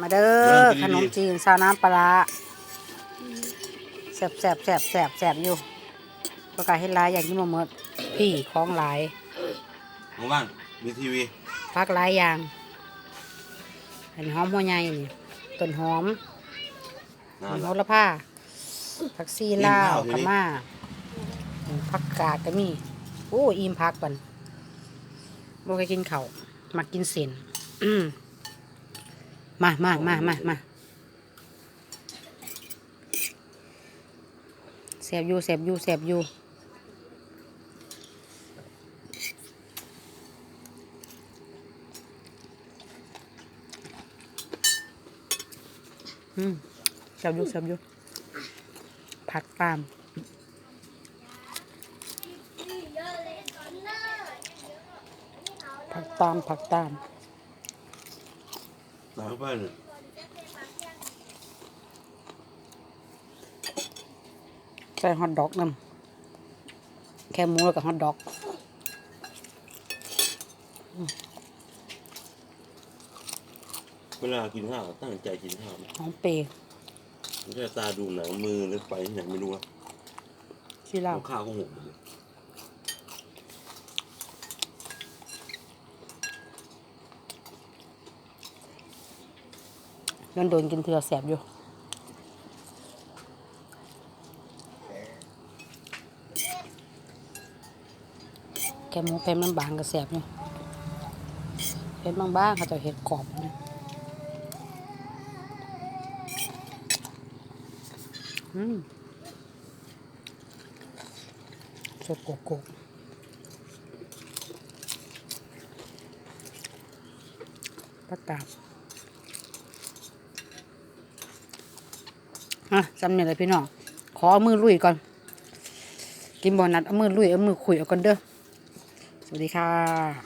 มาเด้อขนมจีนซาวน้ำปลาร้าแสบแสบแสบแสบแสบอยู่ประกาศให้ร้ายอย่างที่มาเมิดพี่ของหลายของบ้านมีทีวีพักหลายอย่างเห็นหอมหัวใหญ่นี่ต้นหอมนั่ต้นนแหโหละระพาผักซีลาวอิ่มข้าวทีนี้กะมาผักกาดก็มีโอ้อิ่มพักก่อนโบเคยกินเขาวมากินเส้นอืม มามามามามาแสบอยู่แสบอยู่แสบอยู่อืมแสบอยู่แสบอยู่ผักตามผักตามผักตาม หลังไปเนี่ยใส่ฮอทดอกนำแค่หมูแล้วกับฮอทดอกเวลากินข้าวตั้งใจกินข้าวนะหอมเปรย์ไม่ใช่ตาดูหนังมือหรือไปที่ไหนไม่รู้อะชีลาวข้าวก็หกหมดเลย โดนโดนกินเถื่อแสบอยู่แค่หมูเป็นมันบางก็แสบอยู่เห็นบางๆเขาจะเห็ดกรอบอยู่อืมสดโกโก้ปักตาบ อะจำเนี่ยเลยพี่น้อง ขอเอามือลุยก่อน กินบอนัดเอามือลุยเอามือขุยเอาก่อนเด้อ สวัสดีค่ะ